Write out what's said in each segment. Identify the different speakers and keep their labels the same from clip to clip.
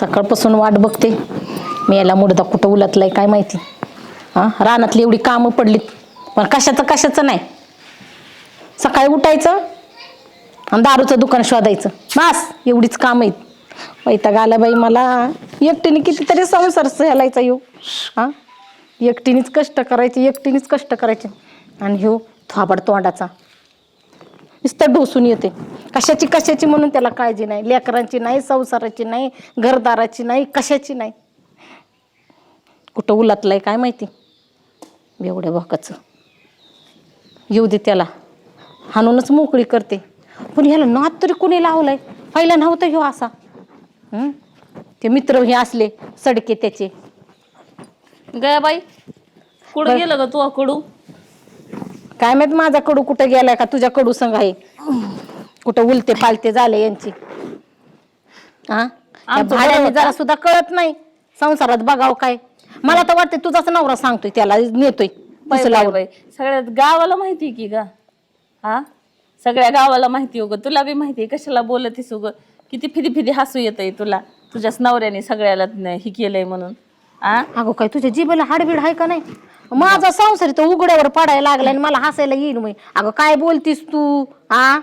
Speaker 1: सकाळपासून वाट बघते. मी याला मुडदा कुठं उलटलाय काय माहिती. हां रानातली एवढी कामं पडलीत. पण कशाचं कशाचं नाही. सकाळी उठायचं आणि दारूचं दुकान शोधायचं. बस एवढीच काम आहेत. वैताग आला बाई मला. एकटीने कितीतरी संसार सहलायचा येऊ हां एकटीनेच कष्ट करायचे एकटीनेच कष्ट करायचे. आणि ह्यो थोबाड तोंडाचा. नुसतं ढोसून येते. कशाची कशाची म्हणून त्याला काळजी नाही. लेकरांची नाही संसाराची नाही घरदाराची नाही कशाची नाही. कुठं उलटलंय काय माहिती? एवढ्या भकाचं. येऊ दे त्याला. हाणूनच मोकळी करते. पण ह्याला नात तरी कोणी लावलाय? पहिला नव्हता ह्यो असा? ते मित्र हे असले सडके त्याचे.
Speaker 2: गया बाई कुठं गेलं ग तू कडू
Speaker 1: काय माहीत माझा कडू कुठं गेलाय का तुझ्या कडू संग आहे. कुठं उलते पालते झाले यांची. हा?
Speaker 2: आमचं
Speaker 1: भाड्याने. जरा सुद्धा कळत नाही. संसारात बघाव काय. मला तर वाटतं तुझाच नवरा सांगतोय त्याला नेतोय
Speaker 2: बाई,
Speaker 1: पिसं
Speaker 2: बाई,
Speaker 1: लावून.
Speaker 2: बाई. सगळ्यात गावाला माहिती की गा? हा? सगळ्या गावाला माहिती उग तुला बी माहिती कशाला बोलतीस उग? किती फिदी फिदी हसू येतंय तुला. तुझ्याच नवऱ्याने सगळ्याला न- हे केलंय म्हणून. आ?
Speaker 1: अगं काय तुझ्या जिभेला हाडबीड आहे का नाही? माझा संसार तो उघड्यावर पडायला लागला आणि मला हसायला येईल मग अगं काय बोलतीस तू? हा?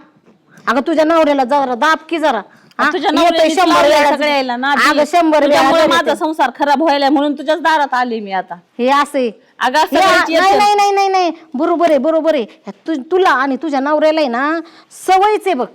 Speaker 1: अगं तुझ्या नवऱ्याला जरा दाब की जरा. हा?
Speaker 2: तुझ्या
Speaker 1: येतोय
Speaker 2: नवऱ्यानेच
Speaker 1: शंभर
Speaker 2: लावलंय
Speaker 1: वेळा
Speaker 2: सगळ्याला ना
Speaker 1: अगं शंभर वेळा
Speaker 2: तुझ्यामुळे
Speaker 1: जरी
Speaker 2: माझा संसार खराब व्हायला म्हणून तुझ्याच दारात आले मी आता.
Speaker 1: हे असे.
Speaker 2: अगं
Speaker 1: नाही. नाही. नाही नाही नाही बरोबर आहे बरोबर आहे. ह्या तु- तुला आणि तुझ्या नवऱ्याला आहे ना सवयच आहे बघ.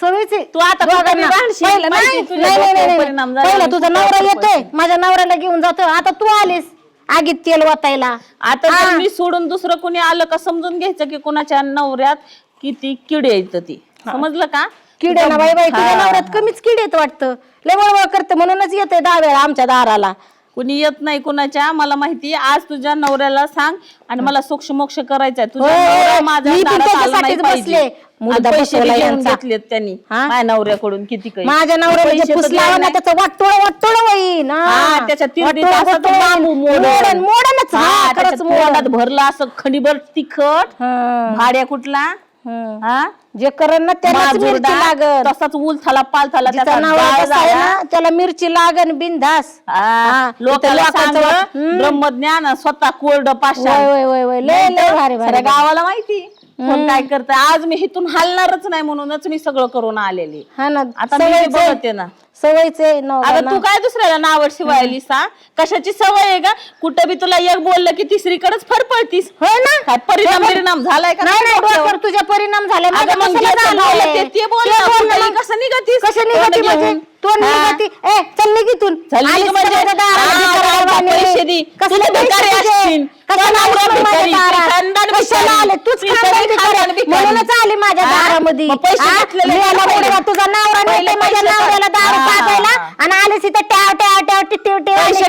Speaker 1: सवयच आहे.
Speaker 2: तू आता कुठं
Speaker 1: दोघांना.
Speaker 2: बी भांडशील,
Speaker 1: पहिलं-
Speaker 2: माहिती
Speaker 1: नाही,
Speaker 2: आहे तुझ्या
Speaker 1: नाही, नाही,
Speaker 2: डोक्यावर
Speaker 1: नाही,
Speaker 2: परिणाम
Speaker 1: नाही.
Speaker 2: झाला
Speaker 1: पहिला तुझा नवरा येतोय. माझ्या नवऱ्याला घेऊन जातो आता तू आलीस. आगीत तेल वाटायला
Speaker 2: आता
Speaker 1: हा.
Speaker 2: जर मी सोडून दुसरं कोणी आलं का समजून घ्यायचं की कोणाच्या नवऱ्यात किती किडे येत ती. समजलं का?
Speaker 1: किडे ना बाई बाई तुझ्या. नवऱ्यात कमीच किडे येत वाटतं. लय वळवळ करते म्हणूनच येते दहा वेळा आमच्या दाराला.
Speaker 2: कुणी येत नाही कुणाच्या मला माहिती आज तुझ्या नवऱ्याला सांग आणि मला सोक्ष मोक्ष करायचंय तुझा
Speaker 1: होय,
Speaker 2: नवरा माझ्या
Speaker 1: मी पण
Speaker 2: दारात आला नाही
Speaker 1: त्याच्यासाठीच
Speaker 2: पाहिजे.
Speaker 1: बसले. मुद्दा
Speaker 2: आणि पैसे
Speaker 1: बसवला
Speaker 2: बी घेऊन
Speaker 1: यांचा.
Speaker 2: घेतलेत त्यांनी
Speaker 1: हा?
Speaker 2: माझ्या नवऱ्याकडून किती काही
Speaker 1: माझ्या नवऱ्याला
Speaker 2: पैसे तर
Speaker 1: ना. त्याचं वाटोळ वाटोळ होईन हा.
Speaker 2: हा, त्याच्या तिरडीत
Speaker 1: वाटोळं
Speaker 2: असं
Speaker 1: वाटोळं
Speaker 2: बांबू
Speaker 1: होईन.
Speaker 2: मोडून.
Speaker 1: मोडन मोडनच
Speaker 2: हा,
Speaker 1: हा, खरंच
Speaker 2: त्याच्या
Speaker 1: मोडन.
Speaker 2: तोंडात भरलं असं खंडीभर तिखट
Speaker 1: हा,
Speaker 2: भाड्या कुठला
Speaker 1: हा. जे करण ना त्यालाच मिरची
Speaker 2: माजुरडा,
Speaker 1: लागन.
Speaker 2: तसाच ऊल थाला पाल थाला
Speaker 1: जिचा
Speaker 2: त्याचा गाळ
Speaker 1: कसा आहे
Speaker 2: झाला.
Speaker 1: ना त्याला मिरची लागन बिनधास
Speaker 2: हा,
Speaker 1: लोकांचं
Speaker 2: सांग,
Speaker 1: हम्म.
Speaker 2: ब्रह्मज्ञान स्वतः कोरड पाषाण.
Speaker 1: वय वय वय वय. लय लय भारी भारी
Speaker 2: साऱ्या गावाला माहिती. कोण काय करत आज मी इथून हलणारच नाही म्हणूनच मी सगळं करून आलेली.
Speaker 1: हा ना
Speaker 2: आता मी. बघते ना
Speaker 1: सवयच आहे
Speaker 2: अगं. तू काय दुसऱ्याला नाव शिवायली सा कशाची सवय आहे का कुठं बी तुला एक बोललं की तिसरीकडेच फरफळतीस
Speaker 1: होय ना
Speaker 2: काय परिणाम परिणाम झालाय का
Speaker 1: नाही नाही
Speaker 2: डोक्यावर?
Speaker 1: तुझ्या परिणाम झाले
Speaker 2: अगं
Speaker 1: माझ्या
Speaker 2: मग
Speaker 1: कशाला
Speaker 2: जे
Speaker 1: झालंय?
Speaker 2: बोललं ते- ते बोल
Speaker 1: ते
Speaker 2: ना,
Speaker 1: बोल
Speaker 2: कुठेही
Speaker 1: मग.
Speaker 2: कसं निघतीस?
Speaker 1: कसं निघती
Speaker 2: तोंड
Speaker 1: म्हणजे
Speaker 2: घेऊन.
Speaker 1: तोंड
Speaker 2: हा.
Speaker 1: निघती ए चल निघितून
Speaker 2: चल निघ म्हणजे हा, गावात पैसे दे. तुला भिकारी असशील. तुला नवरा भिकारी, खानदान
Speaker 1: कशाला
Speaker 2: भिकारी.
Speaker 1: आले तूच
Speaker 2: तुझं
Speaker 1: खानदान
Speaker 2: तरी
Speaker 1: भिकारी.
Speaker 2: खानदान भिकारी.
Speaker 1: म्हणूनच आले माझ्या
Speaker 2: हा?
Speaker 1: दारामध्ये
Speaker 2: मग पैसे
Speaker 1: हा?
Speaker 2: घेतलेले
Speaker 1: मी आला
Speaker 2: पहिले.
Speaker 1: मुलगा, तुझा नवरा
Speaker 2: पहिले
Speaker 1: नेते माझ्या
Speaker 2: पैसे
Speaker 1: नवऱ्याला. दारू
Speaker 2: हा.
Speaker 1: आणि आले तिथे टॅव टॅव टॅव टिटिव टिव
Speaker 2: पैसे.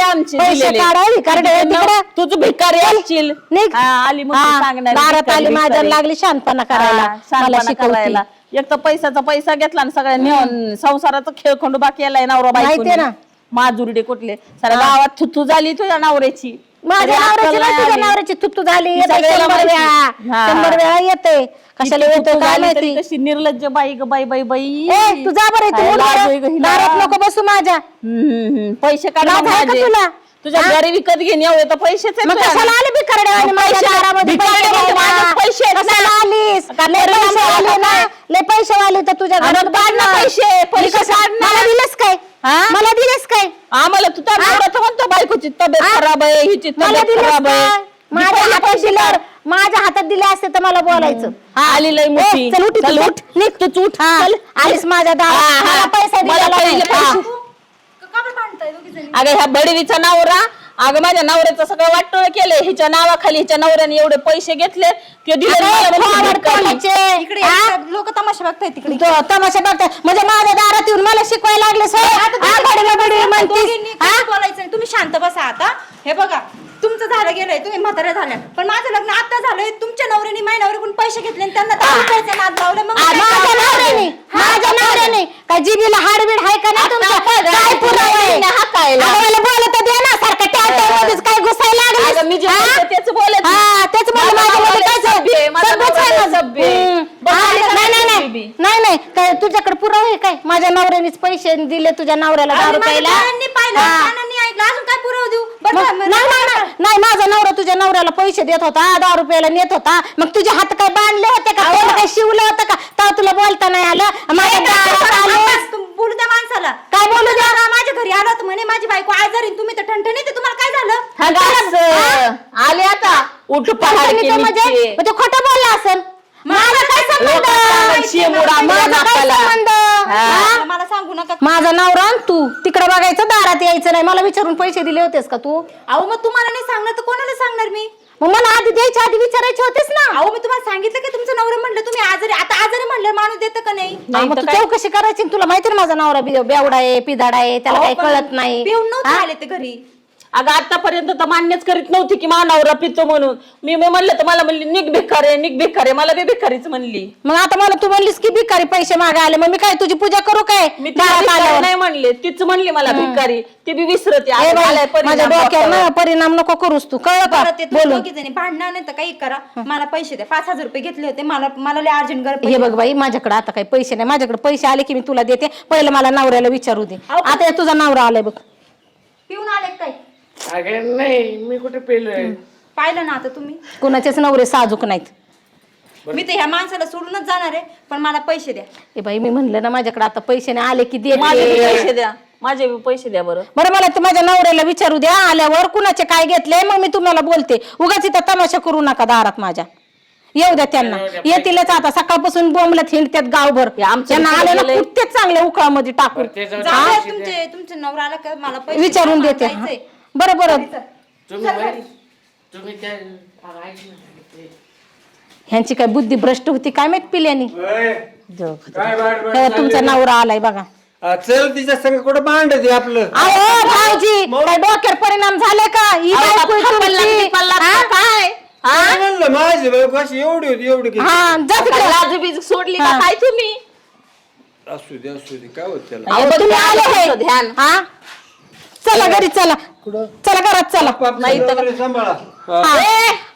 Speaker 2: आमचे दिलेले. तिकडे भिकारी असशील
Speaker 1: निघ.
Speaker 2: हा, आली मग
Speaker 1: हा,
Speaker 2: सांगणार
Speaker 1: दारात आली माझ्या लागली शांतपणा करायला मला शिकवते
Speaker 2: करायला एक तर पैशाचा पैसा घेतला आणि सगळ्या नेऊन संसाराचा खेळ खंडोबा केलाय नवरा
Speaker 1: माहितीये
Speaker 2: बायकोनी.
Speaker 1: ना.
Speaker 2: माजुरडे कुठले साऱ्या गावात थुतू झाली तुझ्या नवऱ्याची
Speaker 1: माझ्या नवऱ्याची तुझ्या
Speaker 2: आली.
Speaker 1: नवऱ्याची झाली येते
Speaker 2: सगळ्याला
Speaker 1: शंभर
Speaker 2: माहिती.
Speaker 1: वेळा
Speaker 2: हा.
Speaker 1: शंभर वेळा येते कशाला येते काय
Speaker 2: तरी
Speaker 1: माहिती
Speaker 2: कशी निर्लज्ज बाई ग बाई बाई बाई
Speaker 1: ए तू जा बरं तू
Speaker 2: लाज आहे ग हिला?
Speaker 1: दारात नको बसू माझ्या
Speaker 2: हम्म, हम्म, हम्म. पैसे काढ
Speaker 1: लाज
Speaker 2: मग
Speaker 1: आहे का
Speaker 2: माझे.
Speaker 1: तुला?
Speaker 2: तुझ्या
Speaker 1: हा?
Speaker 2: घरी विकत घेणे एवढे तर पैसेच
Speaker 1: मग. कशाला आली माझ्या
Speaker 2: पैसे-
Speaker 1: दारामध्ये
Speaker 2: भिकारडे
Speaker 1: पैसे
Speaker 2: आहेत.
Speaker 1: कशाला आलीस
Speaker 2: का
Speaker 1: लय
Speaker 2: पैसे
Speaker 1: पैसे
Speaker 2: आले
Speaker 1: ना? लय पैसे आले तर तुझ्या घरात
Speaker 2: काढ ना. पैसे, पैसे
Speaker 1: मी कसं-
Speaker 2: काढ ना.
Speaker 1: मला दिलंस काय
Speaker 2: हा?
Speaker 1: मला दिलंस काय
Speaker 2: आम्हाला तू तर नवरा म्हणतो बायकोची तब्येत
Speaker 1: हा?
Speaker 2: खराब आहे हिची
Speaker 1: मला
Speaker 2: तब्येत
Speaker 1: दिलंस
Speaker 2: खराब आहे
Speaker 1: काय माझ्या हातात
Speaker 2: पैसे
Speaker 1: दिल्यावर. माझ्या हातात दिले असते तर मला बोलायचं
Speaker 2: हा, आली लय मोठी.
Speaker 1: ए, चल उठ
Speaker 2: चल
Speaker 1: इथून.
Speaker 2: उठ. निघ तूच उठ.
Speaker 1: हा,
Speaker 2: चल.
Speaker 1: आलीस माझ्या
Speaker 2: हा,
Speaker 1: दारात
Speaker 2: हा.
Speaker 1: मला पैसा दिला नाही. हा.
Speaker 2: पैसे. अगं ह्या बडवीचा नवरा अगं माझ्या नवऱ्याचं सगळं वाटोळ केलंय. हिच्या नावाखाली हिच्या नवऱ्याने एवढे पैसे घेतले ते दिले मला.
Speaker 3: इकडे
Speaker 1: हा?
Speaker 3: लोक तमाशा बघताय तिकडे.
Speaker 1: तो तमाशा बघताय म्हणजे माझ्या दारात येऊन मला शिकवायला लागले
Speaker 3: दोघींनी काही बोलायचं नाही तुम्ही शांत बसा आता. हे बघा तुमचं झालं गेलंय तुम्ही म्हाताऱ्या झाल्या पण माझं लग्न आता झालंय. तुमच्या नवऱ्याने माझ्या नवऱ्याकडून पैसे घेतले आणि त्यांना दहा रुपयाचा नाद लावला मग काय
Speaker 1: माझ्या
Speaker 3: करावं?
Speaker 1: नवऱ्याने माझ्या नवऱ्याने. काय जिबीला हाडबीड आहे का नाही तुमच्या
Speaker 2: आता
Speaker 1: काय पुरावा आहे?
Speaker 2: हा काय ला?
Speaker 1: अगं, मला बोलत दे ना सारखं त्या त्यामध्येच काय घुसायला लागलं
Speaker 2: अगं, मी जे बोलते तेच बोलत नाही.
Speaker 1: हा तेच म्हणलं
Speaker 2: माझा
Speaker 1: माझ्यामध्ये
Speaker 2: नवरा
Speaker 1: काय
Speaker 2: सभ्य आहे, माझा
Speaker 1: सभ्यच आहे
Speaker 2: नवरा
Speaker 1: माझं.
Speaker 2: सभ्य आहे.
Speaker 1: हम्म.
Speaker 2: बघ,
Speaker 1: हा,
Speaker 2: आली का
Speaker 1: नाही नाही
Speaker 2: नाही
Speaker 1: नाही
Speaker 2: बीबी?
Speaker 1: नाही नाही काय तुझ्याकडे पुरावा आहे काय माझ्या नवऱ्याने पैसे दिले तुझ्या नवऱ्याला दारू
Speaker 3: माझ्या
Speaker 1: प्यायला
Speaker 3: डोळ्यांनी पाहिलं
Speaker 1: हा.
Speaker 3: कानांनी ऐकलं अजून काय पुरावा देऊ? बरं
Speaker 1: मग-
Speaker 3: बरं,
Speaker 1: नाही
Speaker 3: बरं,
Speaker 1: नाही,
Speaker 3: बरं.
Speaker 1: नाही, नाही माझा नवरा तुझ्या नवऱ्याला पैसे देत होता दहा रुपयाला नेत होता. मग तुझे हात काय बांधले होते का? त्याला काय शिवलं होतं का? तेव्हा तुला बोलता नाही आलं. माझ्या दारात
Speaker 3: बोलू द्या माणसाला.
Speaker 1: काय बोलू द्या?
Speaker 3: माझ्या घरी आला होता म्हणे माझी बायको आजारी तुम्ही तर ठणठणी ते तुम्हाला काय झालं?
Speaker 2: हा? गास, आले आता. उठ पहाड केली
Speaker 1: म्हणजे?
Speaker 2: ते.
Speaker 1: म्हणजे खोटं बोलला असेल. माझा काय संबंध?
Speaker 2: लोकांना
Speaker 1: माझा काय
Speaker 2: नाकाला.
Speaker 1: संबंध?
Speaker 2: हा.
Speaker 3: मला सांगू नका.
Speaker 1: माझा नवरा आणि तू. तिकडे बघायचं दारात यायचं नाही. मला विचारून पैसे दिले होतेस का तू?
Speaker 3: अहो मग तुम्हाला नाही सांगणार तर कोणाला सांगणार मी?
Speaker 1: मग मला आधी द्यायच्या आधी विचारायचे होतेस ना.
Speaker 3: अहो मी तुम्हाला सांगितलं की तुमचं नवरा म्हणलं? तुम्ही आजारी आता आजारी म्हणलं माणूस देतं का नाही?
Speaker 1: हा, मग तू चौकशी करायची ना. तुला माहिती ना माझा नवरा बे- बेवडा आहे पिधाडा आहे त्याला काही
Speaker 3: पण
Speaker 1: कळत नाही.
Speaker 3: पिऊन नव्हते
Speaker 1: हा?
Speaker 3: आले ते घरी.
Speaker 2: अगं आतापर्यंत तर मान्यच करीत नव्हती की मानावरा पितो म्हणून. मी मी म्हणलं तर मला म्हणली निक भिकारे निक भिकारे. मला बी भिकारीच म्हणली.
Speaker 1: मग आता मला तू म्हणलीस की भिकारी पैसे मागे आले. मग मी काय तुझी पूजा करू काय?
Speaker 2: मी तिला
Speaker 1: दारात
Speaker 2: भिकारी
Speaker 1: आल्यावर.
Speaker 2: नाही म्हणले. तीच म्हणली मला भिकारी. ती बी विसरते. आता परिणाम
Speaker 1: माझ्या डोक्यावर
Speaker 2: डोक्यावर.
Speaker 1: ना परिणाम नको करूस तू. कळलं का?
Speaker 3: परत ते
Speaker 1: बोलून.
Speaker 3: दोघी जणी भांडणार नाही तर काही करा. मला पैसे द्या पाच हजार रुपये घेतले होते. मला मला लय अर्जंट गरज
Speaker 1: हे बघ बाई माझ्याकडे आता काही पैसे नाही. माझ्याकडे पैसे आले की मी तुला देते. पहिलं मला नवऱ्याला विचारू दे.
Speaker 3: अहो,
Speaker 1: आता हे तुझा नवरा आलाय बघ.
Speaker 3: पिऊन आले काय?
Speaker 4: अगं नाही मी कुठे पेलोय?
Speaker 3: पाहिलं ना आता तुम्ही?
Speaker 1: कुणाचेच नवरे साजूक नाहीत.
Speaker 3: मी तर ह्या माणसाला सोडूनच जाणार आहे पण मला पैसे द्या.
Speaker 1: ए बाई मी म्हणलं ना माझ्याकडे आता पैसे नाही आले की
Speaker 2: माझे बी
Speaker 1: दे
Speaker 2: पैसे द्या. माझे बी पैसे द्या बरं.
Speaker 1: बरं मला ते माझ्या नवऱ्याला विचारू द्या. आल्यावर कुणाचे काय घेतले मग मी तुम्हाला बोलते. उगाच इथं तमाशा करू नका दारात माझ्या. येऊ द्या त्यांना. येतीलच आता. सकाळपासून बोंबलत हिंडतात गावभर.
Speaker 2: हे आमचं
Speaker 1: त्यांना आले ना. कुठतेच चांगल्या उकळामध्ये टाकून.
Speaker 4: जाऊ
Speaker 3: द्या तुमचे तुमचे नवरा आला का मला पैसे
Speaker 1: विचारून देते.
Speaker 3: जायचंय.
Speaker 1: बरं बरं.
Speaker 4: तुम्ही बाई, तुम्ही त्या अगं, ऐक ना. ते-
Speaker 1: ह्यांची काय बुद्धी भ्रष्ट होती काय माहीत पिल्यानी?
Speaker 5: काय
Speaker 1: तुमचा नवरा आलाय बघा.
Speaker 5: आ, चल तिच्या संग कुठं भांडत आहे आपलं?
Speaker 1: अहो भाऊजी काय डोक्यावर परिणाम झाले का? ही
Speaker 2: अहो,
Speaker 1: बायको आहे
Speaker 2: पप्पा
Speaker 1: तुमची.
Speaker 2: लागली, पल्ला
Speaker 1: हा?
Speaker 2: काय?
Speaker 5: काय म्हणलं माझी बायको अशी एवढी होती एवढी किती?
Speaker 1: हा जा तिकडे.
Speaker 2: लाजू बीज सोडली का
Speaker 1: हा.
Speaker 2: काय तुम्ही?
Speaker 5: असू दे असू दे काय होत त्याला?
Speaker 1: अहो, तुम्ही आले.
Speaker 2: ध्यान.
Speaker 1: हा? चला घरी चला. चला घरात चला.
Speaker 2: नाही तर-
Speaker 5: सांभाळा. हा.
Speaker 1: हा.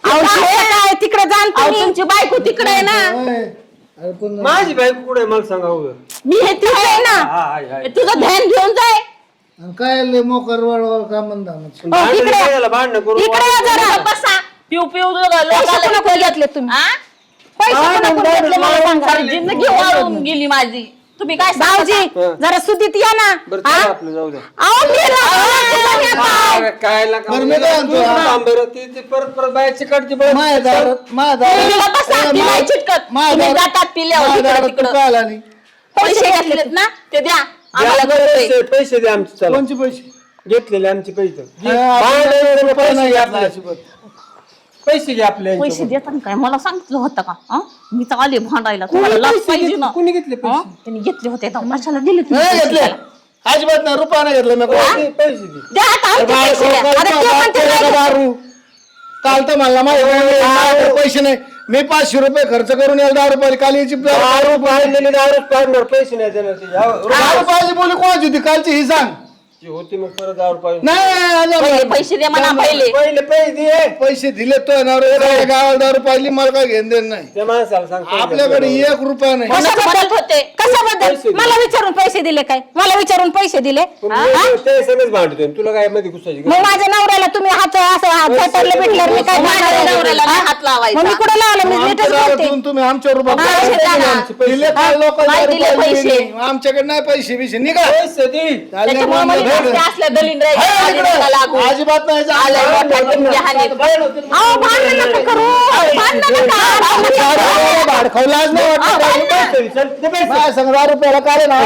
Speaker 1: अहो, हे काय? तिकडे जाण
Speaker 2: अहो,
Speaker 1: तुम्ही.
Speaker 2: तुमची बायको तिकडे आहे ना.
Speaker 5: माझी बायको कुठे मला सांगा उगं.
Speaker 2: मी हे तिकडे आहे ना.
Speaker 5: हा हाय हाय
Speaker 2: तुझं ध्यान घेऊन जाय.
Speaker 6: आणि काय लय मोकर वळवळ का म्हणता म्हणजे
Speaker 5: भांडण
Speaker 1: इकडे-
Speaker 5: काय झालं? भांडण करू
Speaker 1: इकडे या जरा.
Speaker 2: बसा. पिऊ पिऊ
Speaker 1: पैसे
Speaker 2: लोकांना
Speaker 1: कोणाकडे घेतले तुम्ही?
Speaker 2: हा?
Speaker 1: पैसे कोणाकडे घेतले? मला सांगा.
Speaker 2: सारी जिंदगी वाळून गेली माझी. तुम्ही काय
Speaker 1: भाऊजी
Speaker 5: हं.
Speaker 1: जरा सुदीत या ना
Speaker 5: बरं
Speaker 1: हा?
Speaker 5: चला आपलं जाऊ द्या
Speaker 1: अहो, मेला. अहो,
Speaker 5: अरे, काय लागा-
Speaker 6: बरं, मी काय म्हणतो,
Speaker 5: तू
Speaker 6: हा.
Speaker 5: थांब बरं. ती- ती परत परत बाहेरची कडची बळत-
Speaker 6: माया दारात माया
Speaker 2: तुम्ही
Speaker 6: दारात
Speaker 2: बसा,
Speaker 6: ए,
Speaker 2: ती
Speaker 6: माया-
Speaker 2: नाही चिटकत.
Speaker 6: माया
Speaker 2: तुम्ही
Speaker 6: दारात-
Speaker 2: जातात पिल्यावर
Speaker 6: माया
Speaker 2: इकडं
Speaker 6: दारात
Speaker 2: तिकडं.
Speaker 6: तू काय आली
Speaker 2: पैसे घेतलेत ना ते द्या आम्हाला
Speaker 5: द्या
Speaker 2: गरज आहे.
Speaker 5: पैसे पैसे द्या आमचे चला
Speaker 6: कोणचे पैसे
Speaker 5: घेतलेले आमचे पैसे.
Speaker 6: हा, आपण नाही घेतला. अजिबात.
Speaker 5: पैसे घे आपले
Speaker 2: पैसे
Speaker 5: यांच्याकडून.
Speaker 2: देतात काय मला सांगितलं होतं का हं? मी तर आले भांडायला तुम्हाला
Speaker 5: कोणी पैसे
Speaker 2: पाहिजे
Speaker 5: घेतले?
Speaker 2: ना
Speaker 5: कोणी घेतले पैसे?
Speaker 2: हं? त्यांनी घेतले होते तर कशाला दिले तुम्ही
Speaker 6: नाही
Speaker 2: पैसे
Speaker 6: घेतले
Speaker 2: त्याला?
Speaker 6: अजिबात नाही रुपया नाही घेतला मी
Speaker 5: पैसे पैसे दे
Speaker 2: द्या आता आमचे
Speaker 6: बाळ,
Speaker 2: पैसे द्या.
Speaker 6: काल
Speaker 2: आता ते
Speaker 6: तर
Speaker 2: म्हणते
Speaker 6: दारू,
Speaker 2: नाही
Speaker 6: काल तर म्हणला माझ्या पैसे नाही मी पाचशे रुपये खर्च करून यायला दहा रुपये काल याची
Speaker 5: दारू दारू पाडणार पैसे नाही देणार ते. या,
Speaker 6: दहा रुपयाची बोली कोणाची होती कालची ही सांग
Speaker 5: ती होती मग परत दारू पाहिजे
Speaker 6: नाही
Speaker 2: पहिले पैसे द्या म्हणा पहिले.
Speaker 5: पहिले पैसे दे.
Speaker 6: पैसे दिले तो नवरा गावाला दारू पाहिली मला काय घेण देण नाही.
Speaker 5: त्या माणसाला
Speaker 6: आपल्याकडे. एक रुपया नाही.
Speaker 2: होते?
Speaker 5: दे.
Speaker 1: मला विचारून पैसे दिले काय? मला विचारून पैसे दिले?
Speaker 5: ते सगळंच तुला काय मध्ये घुसायची
Speaker 1: मग माझ्या नवऱ्याला तुम्ही हात असं भेटल्यावर मी काय
Speaker 2: माझ्या? नवऱ्याला नाही? हात लावायचा.
Speaker 1: मग मी कुठे लावलं? मी नीटच बोलते.
Speaker 6: तुम्ही आमच्या रुपये
Speaker 2: पैसे द्या ना.
Speaker 6: दिले काय लोक
Speaker 2: दिले पैसे.
Speaker 6: आमच्याकडे नाही पैसे बिशे निघा.
Speaker 5: पैसे दे.
Speaker 2: त्याच्यामुळे असल्या
Speaker 6: हे. अजिबात नाही संग रुपयाला काय ना?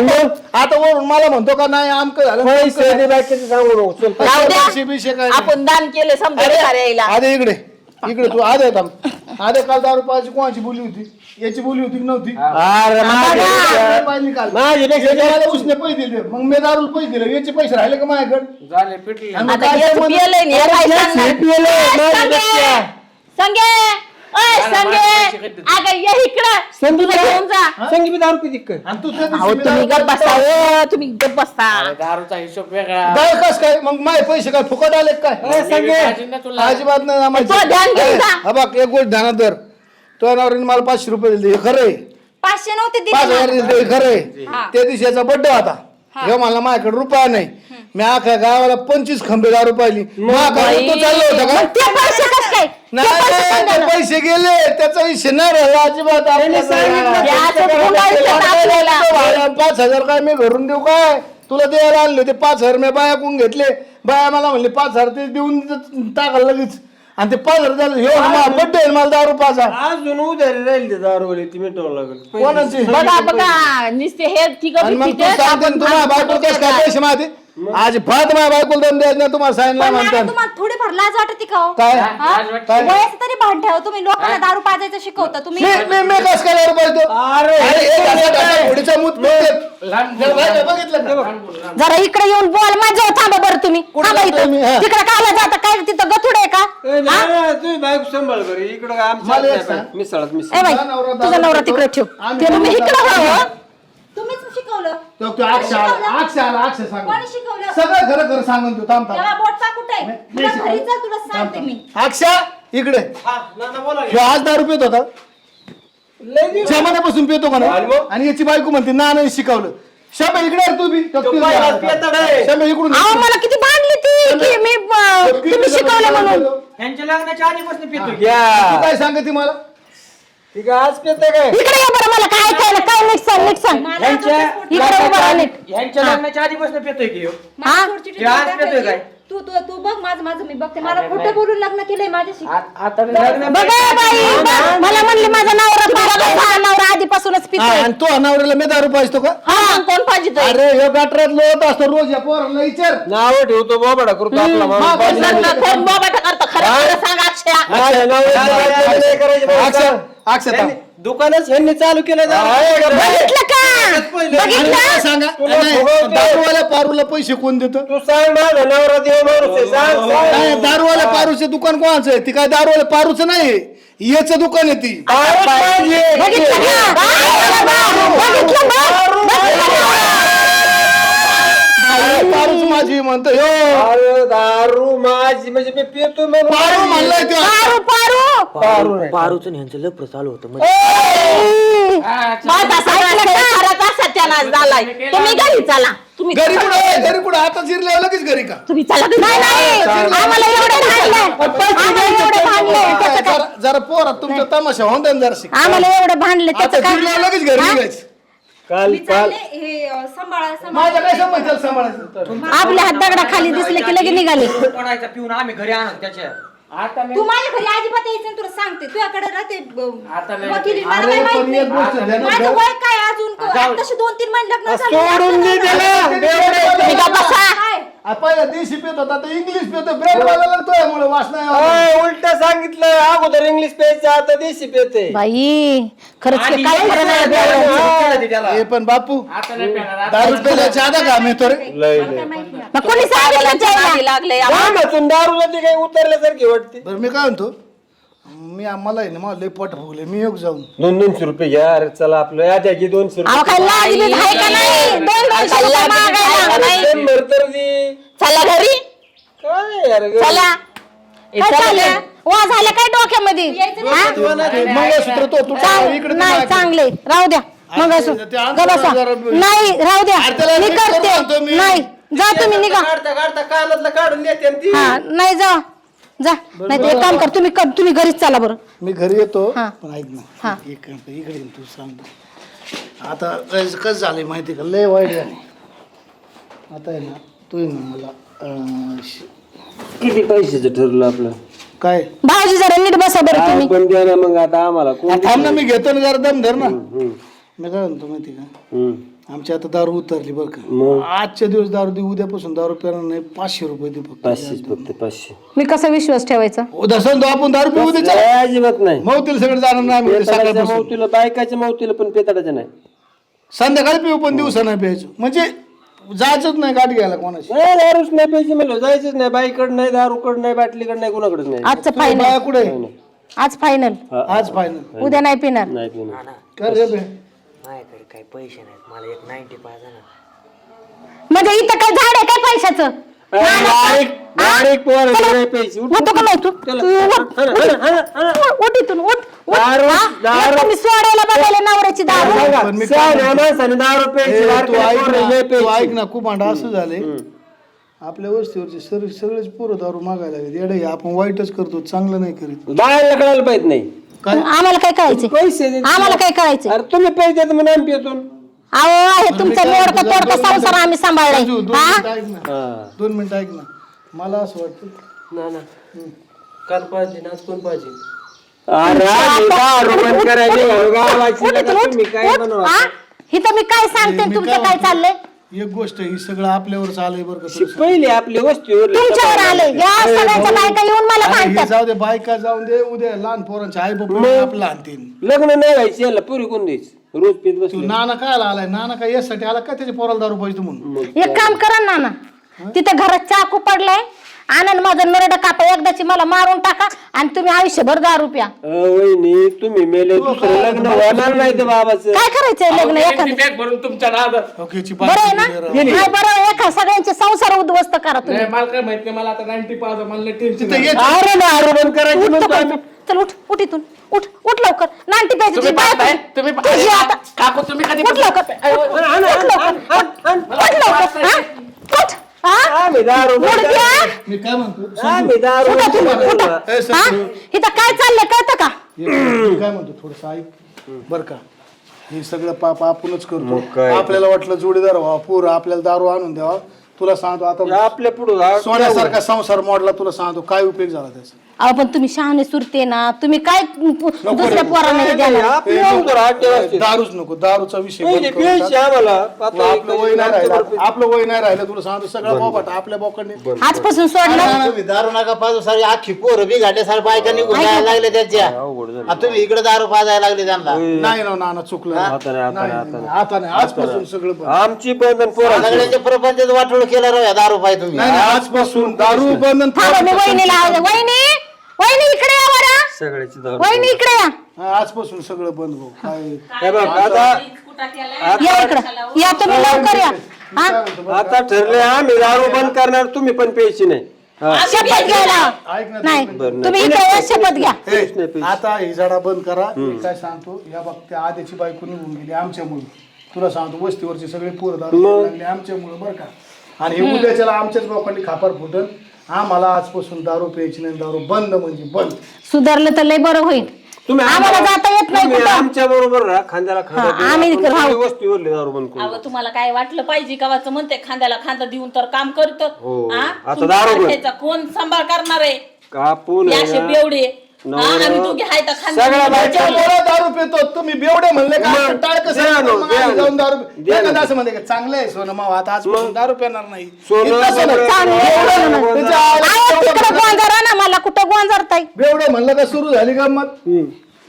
Speaker 6: आता- वरून मला म्हणतो का नाही आमक झालं.
Speaker 2: आपण दान केलं समजा यायला.
Speaker 6: आधे इकडे. इकडे तू आधे थांब. आधे काल दारू पाहायची कोणाची बोली होती याची बोली होती की नव्हती
Speaker 5: अरे माझे-
Speaker 6: पाहिली काल
Speaker 5: माझे पैसे दे.
Speaker 6: मला उसने पैसे दिले मग मी दारू पैसे दिले याचे पैसे राहिले का माझ्याकडे
Speaker 4: झाले पिटले
Speaker 6: आणि
Speaker 2: आता
Speaker 6: काय
Speaker 2: हे
Speaker 6: संबंध?
Speaker 2: पियलंय ना, हे काय सांगणार?
Speaker 5: पियलंय,
Speaker 2: ए,
Speaker 5: माझी
Speaker 2: संगे!
Speaker 5: बच्चा.
Speaker 2: संगे! ओय,
Speaker 4: मला
Speaker 2: संगे!
Speaker 4: पैसे किती?
Speaker 2: अगं, ये इकडं.
Speaker 5: संगीत
Speaker 2: तुला घेऊन जा.
Speaker 5: संगीत दारू पिती काय
Speaker 6: आणि तू त्या दिवशी
Speaker 2: अहो
Speaker 6: मी
Speaker 2: तुम्ही
Speaker 6: दारू
Speaker 2: गप्प बसा. ओ, तुम्ही गप्प बसा
Speaker 4: अरे, दारूचा हिशोब वेगळा
Speaker 6: दारू कस काय मग माझे पैसे काय फुकट आले काय
Speaker 5: ए, संगे.
Speaker 4: पाहिजे ना तुला
Speaker 6: अजिबात नाही आम्हाला.
Speaker 2: तो ध्यान घेऊन
Speaker 6: ए,
Speaker 2: जा.
Speaker 6: हा बघ एक गोष्ट ध्यानात धर तो नवरीने मला पाचशे रुपये दिले हे खरं आहे
Speaker 3: पाचशे नव्हते
Speaker 6: पाच
Speaker 3: दिले
Speaker 6: हजार. दिले खरं आहे
Speaker 3: हा.
Speaker 6: त्या दिवशी याचा बर्थडे होता हे. मला माझ्याकडे रुपया नाही. मी अख्या गावाला पंचवीस खंबे दारू पाहिली माझ्याकडे तो चाललो होता का?
Speaker 1: ते पैसे कसं काय? ते
Speaker 6: नाही
Speaker 1: पैसे कोण
Speaker 6: ते
Speaker 1: देणार?
Speaker 6: पैसे गेले. त्याचा विषय नाही राहिला. अजिबात
Speaker 1: असं
Speaker 6: पाच हजार काय मी घरून देऊ काय? तुला द्यायला आणले ते पाच हजार मी बायाकून घेतले? बाया मला म्हणले पाच हजार ते देऊन टाकायला लगेच. आणि ते पाच हजार झालं हे बड्डे मला दारू पाच हजार
Speaker 5: अजून उधारी राहील ते दारूवाली ती मिटवावं लागेल.
Speaker 6: कोणाची?
Speaker 2: बघा बघा नुसते हे
Speaker 6: आणि मग
Speaker 2: बी
Speaker 6: तू
Speaker 2: तिथे
Speaker 6: सांगते ना तुम्हाला बायको कसं काय पैसे माहिती आज भात माझ्या बायकोला दम द्यायचं नाही तुम्हाला सांगितलं
Speaker 3: पण नाना,
Speaker 6: म्हणतात
Speaker 3: तुम्हाला थोडीफार लाज वाटते का हो?
Speaker 6: काय
Speaker 3: हा? वयाचं तरी भान ठेवा तुम्ही लोकांना दारू पाजायचं शिकवता तुम्ही
Speaker 6: मी मी मी कसं काय दारू पाजतो
Speaker 5: अरे,
Speaker 6: अरे एक असा टाका घोडीचा मूत पिते.
Speaker 4: लहान
Speaker 6: जरा बघितलं का?
Speaker 1: इकडे येऊन बोल माझ्या थांबा बरं तुम्ही
Speaker 6: कुठं
Speaker 1: थांबा
Speaker 6: जातोय मी? हा.
Speaker 1: इथं तिकडे काला जाता काय तिथं गथुड आहे का
Speaker 5: ए, तुम्ही बायको सांभाळ बरं इकडं काय आमच्या
Speaker 6: मला एक
Speaker 5: हात नाही
Speaker 6: सांग.
Speaker 5: पाय. मिसळत
Speaker 1: ए
Speaker 5: मिसळ
Speaker 1: बाई
Speaker 6: नवरा
Speaker 1: तुझा नवरा
Speaker 6: पितो.
Speaker 1: तिकडे ठेव
Speaker 6: आम्ही
Speaker 1: तुम्ही इकडे.
Speaker 3: तुम्हीच शिकवलं.
Speaker 6: तो तो अक्षय आला, अक्षय आला, अक्षय सांग.
Speaker 3: कोणी शिकवलं?
Speaker 6: सगळं खरं खरं सांगून तू थांब थांब.
Speaker 3: बोटचा कुठे? तुला
Speaker 6: मी
Speaker 3: घरी
Speaker 6: शिकवलं.
Speaker 3: जा तुला सांगते मी.
Speaker 6: अक्षय इकडे.
Speaker 5: हा, नाना बोला की.
Speaker 6: ह्यो आज दारू पित होता.
Speaker 5: लय दिवस.
Speaker 6: जमान्यापासून पितो म्हणा
Speaker 5: आणि मग?
Speaker 6: आणि याची बायको म्हणते ना नाही शिकवलं. शंभर इकडे आहे तू बी
Speaker 5: तो पहिलाच पेताड आहे.
Speaker 6: शंभर इकडून
Speaker 1: अहो मला किती भांडली ती की मी अं, तुम्ही शिकवलं म्हणून.
Speaker 7: ह्यांच्या लग्नाच्या आधीपासून पितो
Speaker 6: तू
Speaker 5: घ्या
Speaker 6: काय सांगते मला?
Speaker 5: ती काय आज पेते काय?
Speaker 1: इकडे ये बरं मला काय ऐकायला काय नीट सांग नीट सांग.
Speaker 3: मला
Speaker 7: ह्यांच्या
Speaker 3: तुझ्याच
Speaker 1: इकडे उभा राहा नीट
Speaker 7: ह्यांच्या लग्नाच्या आधीपासून पितोय की ह्यो.
Speaker 3: मला
Speaker 1: हा?
Speaker 3: थोडीशी
Speaker 7: ते. पेतोय काय?
Speaker 3: तू तू तू बघ माझं माझं मी बघते. मला खोटं बोलून लग्न केलंय माझ्याशी.
Speaker 7: आ- आता लग्न
Speaker 1: बघा बाई बघ, मला म्हणली माझा नवरा हा आधीपासूनच
Speaker 6: हा,
Speaker 1: पितोय.
Speaker 6: आणि तो नवऱ्याला मी दारू पाहिजतो का?
Speaker 2: हा. कोण पाहिजे
Speaker 6: अरे ह्यो गटरात लोट असतो रोज या पोराला विचार
Speaker 5: नाव ठेवतो बाबा करतो आपला माणूस.
Speaker 2: बाबा करता खरं खरं सांग? अक्षय.
Speaker 5: दुकानच ह्यांनी चालू केलं
Speaker 1: बघितलं का?
Speaker 6: सांगा
Speaker 5: तुला
Speaker 6: नाही. दारूवाल्या पारूला पैसे कोण देतं?
Speaker 5: तू सांग माझा नवरा देव माणूस आहे सांग
Speaker 6: काय
Speaker 5: सांग.
Speaker 6: दारूवाल्या पारूचे दुकान कोणाचं आहे? ती काय दारूवाल्या पारूचं नाही? याचं दुकान आहे ती.
Speaker 5: पाहिजे.
Speaker 1: बघितलं का? बघितलं बघ
Speaker 6: अरे, पारूच. माझी म्हणतो यो
Speaker 5: अरे दारू माझी म्हणजे मी पितो म्हणून.
Speaker 6: पारू म्हणलाय तो.
Speaker 1: पारू पारू.
Speaker 5: दारू नाही.
Speaker 7: पारूचं ह्यांचं लफड चालू होतं म्हणजे.
Speaker 2: सगळा झालाय. तुम्ही घरी चला. तुम्ही
Speaker 6: घरी कुठं आहे? घरी कुठं? आता जिरल्यावर लगेच घरी का?
Speaker 2: तुम्ही चला
Speaker 1: नाही नाही. आम्हाला एवढे भांडले आम्हाला एवढे भांडले त्याचं काय?
Speaker 6: जरा- जरा पोरात तुमचा तमाशा होऊन द्या ना
Speaker 1: आम्हाला एवढे भांडले
Speaker 6: आता
Speaker 1: त्याचं
Speaker 6: जिरल्यावर लगेच घरी निघायचं.
Speaker 5: काल
Speaker 3: मी
Speaker 5: काल
Speaker 3: चालले हे अं, सांभाळा
Speaker 6: माझ्या काय
Speaker 3: सांभाळा
Speaker 6: समज त्याला सांभाळायचं
Speaker 1: आपल्या हात दगडा खाली दिसले की लगे निघाले
Speaker 7: कोणाचा पिऊन आम्ही घरी आणत त्याच्या
Speaker 4: आता
Speaker 3: तू माझ्या घरी अजिबात यायचं नाही, तुला सांगते तुझ्याकडे राहते
Speaker 4: आता नाही.
Speaker 3: वकिली मला
Speaker 6: अरे,
Speaker 3: काय
Speaker 6: पण
Speaker 3: माहीत
Speaker 6: एक गोष्ट
Speaker 3: नाही.
Speaker 6: ध्यानात
Speaker 3: माझं
Speaker 6: ठेव.
Speaker 3: वय काय अजून आताशी दोन तीन महिने लग्न झाले.
Speaker 5: सोडून दे त्याला.
Speaker 1: तुम्ही का बसा?
Speaker 6: पहिला देशी पेत होता आता इंग्लिश पेतो. ब्रेड वाला मुळे वासना
Speaker 5: अय, उलट सांगितलं अगोदर इंग्लिश प्यायचं आता देशी पेते.
Speaker 1: बाई खरंच काय खरं नाही
Speaker 6: हे. पण बापू दारू पेल्याच्या आधा घाम येतो रे
Speaker 5: लय
Speaker 3: नाही.
Speaker 1: मग कोणी सांगितलं त्याला?
Speaker 2: लागले
Speaker 5: वामातून दारू ती काही उतरल्यासारखी वाटते.
Speaker 6: बरं मी काय म्हणतो? मी आम्हाला आहे ना मला लय पोट भोगले मी योग जाऊन.
Speaker 5: दोन दोनशे रुपये घ्या अरे चला आपलं. या द्या की दोनशे
Speaker 1: अहो काय लाज बीज आहे का नाही? दोन दोनशे रुपये मागायला
Speaker 5: रुपये शंभर तर दे.
Speaker 2: चला घरी.
Speaker 5: काय यार ग?
Speaker 1: चला. काय वा झालं काय डोक्यामध्ये? हा?
Speaker 6: मंगळसूत्र तो
Speaker 1: चांग- नाही. चांगले. राहू द्या. मग असो
Speaker 6: ते- ते आणतो
Speaker 1: बसा.
Speaker 6: जरा-
Speaker 1: नाही राहू द्या.
Speaker 6: त्याला
Speaker 1: मी करते.
Speaker 6: मी.
Speaker 1: नाही. जा तुम्ही निघा.
Speaker 5: काढता काढता कानातलं काढून देते आणि ती.
Speaker 1: हा नाही जा. जा. नाही तर एक काम कर तुम्ही कर- तुम्ही घरीच चला बरं.
Speaker 6: मी घरी येतो.
Speaker 1: हा.
Speaker 6: पण ऐक
Speaker 1: हा.
Speaker 6: ना एक काम कर, इकडे ये, तू सांगतो आता कसं कसं झालंय माहिती का? लय वाईट झाले आता आहे ना तू ना मला अं, श-
Speaker 5: किती पैशाचं ठरलं आपलं?
Speaker 6: काय?
Speaker 1: भाऊजी जरा नीट बसा बरं तुम्ही.
Speaker 5: पण द्या ना मग आता आम्हाला कोण
Speaker 6: थांब ना मी घेतो ना जरा दम धर ना. मी काय म्हणतो माहिती का?
Speaker 5: हम्म.
Speaker 6: आमची आता दारू उतरली बरं का. आजच्या दिवस दारू दे उद्यापासून दारू प्यायला नाही पाचशे रुपये दे फक्त.
Speaker 5: पाचशे फक्त पाचशे.
Speaker 1: मी कसा विश्वास ठेवायचा?
Speaker 6: उद्या समजा आपण दारू पिऊ
Speaker 5: नाही, अजिबात नाही.
Speaker 6: मौतील सगळे जाणार नाही सकाळपासून.
Speaker 5: मौतीला बायकाच्या मौतीला पण पेताडाच्या नाही.
Speaker 6: संध्याकाळी पिऊ पण दिवसा नाही प्यायचं. म्हणजे जायचंच नाही गाठ घ्यायला कोणाची
Speaker 5: नाही दारूच नाही पाहिजे म्हणलं जायचंच नाही. बाईकड नाही दारूकड नाही बाटलीकड नाही कोणाकडे नाही.
Speaker 1: आजचं
Speaker 6: बाया
Speaker 1: फायनल
Speaker 6: कुठे आहे?
Speaker 1: आज फायनल
Speaker 6: आज फायनल
Speaker 1: उद्या नाही पिणार.
Speaker 5: नाही पिणार.
Speaker 6: कर रे बे.
Speaker 7: माझ्याकडे काही पैसे नाहीत. मला एक नाईन्टी पाहिजे ना
Speaker 1: म्हणजे इथं काय झाड आहे काय पैशाचं?
Speaker 6: बारीक
Speaker 5: बारीक पोराचे नाही पैसे उठ,
Speaker 1: उठतो का नाही तू?
Speaker 5: चला.
Speaker 1: तू उठ,
Speaker 5: हाणा,
Speaker 1: उठ.
Speaker 5: हाणा, हाणा, हाणा.
Speaker 1: उठ इथून उठ उठ.
Speaker 5: दारू-
Speaker 1: हा?
Speaker 5: दारू-
Speaker 1: एक तुम्ही सोडायला बघायला नवऱ्याची दारू.
Speaker 5: बघा,
Speaker 6: पण मी काय
Speaker 5: शहाण्या माणसाने
Speaker 6: ए, तू ऐक ना तू. ऐक ना खूप अंडा असं झाले. आपल्या वस्तीवरचे सर सगळेच पोरं दारू मागायला लागले. येडे आपण वाईटच करतो चांगलं नाही करीत.
Speaker 5: बाहेरला कळायला पाहिजे नाही.
Speaker 6: काय?
Speaker 1: आम्हाला काय करायचं
Speaker 5: पैसे.
Speaker 1: आम्हाला काय करायचं
Speaker 5: अरे तुम्ही पैसे देत म्हणून आम्ही पितो.
Speaker 1: अहो आहे तुमचा
Speaker 6: म्हणतो,
Speaker 1: तोडका संसार
Speaker 6: मिनिटं-
Speaker 1: आम्ही सांभाळलाय.
Speaker 6: राजू, दोन
Speaker 1: हा?
Speaker 6: मिनिटं ऐक ना. दोन मिनिटं ऐक ना. मला असं वाटतं
Speaker 5: ना ना. काल पाहिजे ना आज कोण पाहिजे? अरे आम्ही दारू बंद करायला निघालो गावाची
Speaker 1: उठ
Speaker 5: लगा
Speaker 1: इथून,
Speaker 5: तुम्ही काय
Speaker 1: उठ,
Speaker 5: बनवा?
Speaker 1: उठ. हा? इथं मी काय सांगते तुमचं
Speaker 6: काय?
Speaker 1: चाललंय?
Speaker 6: एक गोष्ट ही सगळं आपल्यावरच आलंय बरं का
Speaker 5: पहिले आपली वस्तीवर
Speaker 1: तुमच्यावर आलंय. या सगळ्यांच्या बायका येऊन मला
Speaker 6: अरे हे
Speaker 1: सांगतात
Speaker 6: जाऊ दे बायका जाऊन दे उद्या लहान पोरांचे आई बाबा आपलं आणतील.
Speaker 5: लग्न नाही व्हायचं याला पुरी कोण द्यायची? रोज पित
Speaker 6: तू
Speaker 5: बसली.
Speaker 6: नाना काय आलाय? नाना काय यासाठी आला? का त्याच्या पोराला दारू पाहिजे म्हणून?
Speaker 1: एक काम करा ना ना तिथं घरात चाकू पडलाय आनंद माझं नरड कापा एकदाची मला मारून टाका आणि तुम्ही आयुष्यभर दारू प्या
Speaker 5: वहिनी तुम्ही मेले दुसरं लग्न होणार नाही ते बाबाचं.
Speaker 1: काय करायचंय लग्न एखादं?
Speaker 4: बॅग भरून तुमच्या नादात.
Speaker 6: ओके ची
Speaker 1: बरं आहे ना? नाही बरं एका सगळ्यांचे संसार उद्ध्वस्त करा तुम्ही.
Speaker 4: नाही मला काय माहीत नाही मला आता नाईन्टी पाच मला टेन्शन
Speaker 5: अरे दारू बंद करायची
Speaker 1: उठ
Speaker 5: म्हणतो
Speaker 1: तर
Speaker 5: आम्ही.
Speaker 1: चल उठ उठ इथून. उठ उठ लवकर. नाईन्टी पाहिजे
Speaker 4: तुम्ही
Speaker 1: तुझी बायको.
Speaker 4: पाहताय? तुम्ही
Speaker 1: तुझी आता.
Speaker 4: काकू तुम्ही कधी
Speaker 1: उठ लवकर. उठ लवकर. उठ, उठ लवकर. हा? उठ. हा?
Speaker 5: आम्ही दारू.
Speaker 6: मी काय म्हणतो
Speaker 5: आम्ही दारू
Speaker 1: उठा
Speaker 5: बंद
Speaker 1: तुम्ही,
Speaker 5: करायची.
Speaker 1: उठा.
Speaker 6: ए, सर,
Speaker 1: हा? इथं काय चाललंय कळतं का
Speaker 6: मी काय म्हणतो थोडस ऐक बर का हे सगळं पाप आपणच करतो
Speaker 5: काय?
Speaker 6: आपल्याला वाटलं जोडीदार व्हावा पोरं आपल्याला दारू आणून द्यावा तुला सांगतो आता
Speaker 5: आपल्या पुढं
Speaker 6: सोन्यासारखा संसार मोडला तुला सांगतो काय उपयोग झाला त्याचा
Speaker 1: अहो पण तुम्ही शहाणे सुरते ना. तुम्ही काय पु- दुसऱ्या पोरांना हे
Speaker 6: दारूच नको. दारूचा विषय बंद करून टाक. आपलं वय नाही राहिलं. आपलं वय नाही राहिलं. तुला सांगतो सगळा बोबाट आपल्या बोकडने
Speaker 1: आजपासून सोडलं
Speaker 8: तुम्ही दारू नका पाजू. सारी अख्खी पोरं बी सारे बायका निघून जायला लागले त्यांच्या. आता तुम्ही इकडे दारू पाजायला लागले त्यांना.
Speaker 6: नाही ना नाना चुकलं.
Speaker 5: आता नाही, आता
Speaker 6: नाही,
Speaker 5: नाही,
Speaker 6: नाही, आता नाही. आजपासून सगळं बंद.
Speaker 5: आमची बंधन पोरा
Speaker 8: सगळ्यांच्या प्रपंचात वाटोळ केला राव या दारू पाय तुम्ही.
Speaker 6: नाही नाही, आजपासून दारू आणि
Speaker 1: थांबा मी वहिनीला आवाज वहिनी! वहिनी इकडे या बरं.
Speaker 5: सगळ्याची दारू
Speaker 1: वहिनी इकडे या.
Speaker 6: हा, आजपासून सगळं बंद भाऊ. काय
Speaker 5: हे बघ आता
Speaker 1: या इकडं. या तुम्ही लवकर या. हा.
Speaker 5: आता ठरले आम्ही दारू बंद करणार तुम्ही पण प्यायची नाही. हा.
Speaker 1: शपथ घ्यायला.
Speaker 6: ऐक ना
Speaker 1: नाही. तुम्ही. या शपथ घ्या.
Speaker 6: ए, आता ही झाडा बंद करा. मी काय सांगतो या बघ त्या आधीची बायको निघून गेली आमच्यामुळे. तुला सांगतो वस्तीवरचे सगळे पोरं दारू प्यायला लागले आमच्यामुळे बरं का? आणि हे उद्याच्याला आमच्याच लोकांनी खापर फुटल आम्हाला आजपासून दारू प्यायची नाही दारू बंद म्हणजे बंद
Speaker 1: सुधारलं तर लय बरं होईल
Speaker 5: तुम्ही
Speaker 1: आम्हाला जाता येत नाही
Speaker 5: तुम्ही
Speaker 1: कुठं
Speaker 5: आमच्या बरोबर राहा खांद्याला खांदा
Speaker 1: हा,
Speaker 5: देऊन
Speaker 1: आम्ही
Speaker 5: आपण
Speaker 1: राहू.
Speaker 5: सगळी वस्तीवरली दारू बंद करू
Speaker 2: अगं तुम्हाला काय वाटलं पाहिजे का वाचं म्हणते खांद्याला खांदा देऊन तर काम करतो
Speaker 5: हो.
Speaker 2: हा?
Speaker 5: आता दारू
Speaker 2: कोण सांभाळ करणार आहे
Speaker 5: कापून आहे
Speaker 2: असे
Speaker 5: ना.
Speaker 2: बेवडे हा,
Speaker 5: नवरा-
Speaker 2: आम्ही दोघे हाय तर
Speaker 5: सगळ्या बायका
Speaker 6: त्याच्यामुळे दारू पितो तुम्ही बेवडे म्हणले का
Speaker 5: मग
Speaker 6: टाळ कसं
Speaker 5: द्या ना,
Speaker 6: मग
Speaker 5: द्या
Speaker 6: आम्ही
Speaker 5: ना.
Speaker 6: जाऊन दारू
Speaker 5: द्या ना.
Speaker 6: एखादं असं म्हणते का चांगलं आहे सोनं मावा आता आजपासून दारू पिणार नाही
Speaker 5: सोनं
Speaker 6: इतकं सोनं.
Speaker 5: सगळं-
Speaker 1: चांगलं आहे,
Speaker 6: बेवडं
Speaker 1: चांगलं आहे.
Speaker 6: त्याच्या आईला
Speaker 1: आहे
Speaker 6: बेवडं
Speaker 1: तिकडे
Speaker 6: म्हणलं.
Speaker 1: गोंजारा ना मला कुठं गोंजारताय
Speaker 6: बेवडं म्हणलं का सुरू झाली गंमत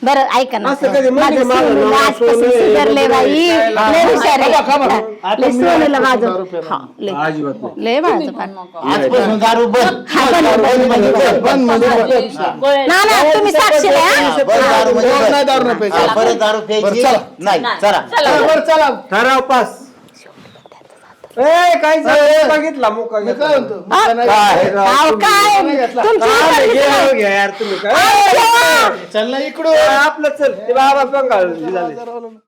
Speaker 1: बरं ऐका ना
Speaker 5: असं कधी म्हणजे
Speaker 1: माझं
Speaker 5: माझं
Speaker 1: सोनूला
Speaker 5: नाव
Speaker 1: आजपासून
Speaker 5: सोनू आहे,
Speaker 1: सुधारलंय
Speaker 5: बरोबर
Speaker 1: बाई
Speaker 5: आहे.
Speaker 1: लय हुशार आहे.
Speaker 6: खा बा, खा बा.
Speaker 1: हा,
Speaker 6: आता
Speaker 1: लय
Speaker 6: मी
Speaker 1: सोनूला
Speaker 6: आजपासून
Speaker 1: माझं
Speaker 6: दारू पिणार
Speaker 1: हा, लय
Speaker 5: अजिबात नाही
Speaker 1: लय माझं पाठ.
Speaker 8: आजपासून दारू बंद
Speaker 1: हा, बंद, बंद, बंद, बंद.
Speaker 6: बंद म्हणजे बंद.
Speaker 1: ना ना तुम्ही साक्षी आहे, हा?
Speaker 8: हा, बंद दारू म्हणजे
Speaker 6: रोज
Speaker 8: बंद.
Speaker 6: नाही दारू नाही प्यायची.
Speaker 8: हा, परत दारू प्यायची
Speaker 6: चला.
Speaker 8: नाही चला
Speaker 6: चला, बरं चला
Speaker 5: ठराव पास ए काय झालं? बघितला मुका
Speaker 6: मी
Speaker 5: घेतला.
Speaker 6: काय म्हणतो?
Speaker 5: काय? राव
Speaker 1: अहो,
Speaker 5: तुम्ही?
Speaker 1: काय? तुमची
Speaker 5: काय
Speaker 1: उपाधी
Speaker 5: घ्या
Speaker 1: नाही.
Speaker 5: घ्या यार तुम्ही काय?
Speaker 1: अहो, देवा.
Speaker 6: चल. ना इकडं
Speaker 5: आपलं चल. ते बाबा पण घालून झाले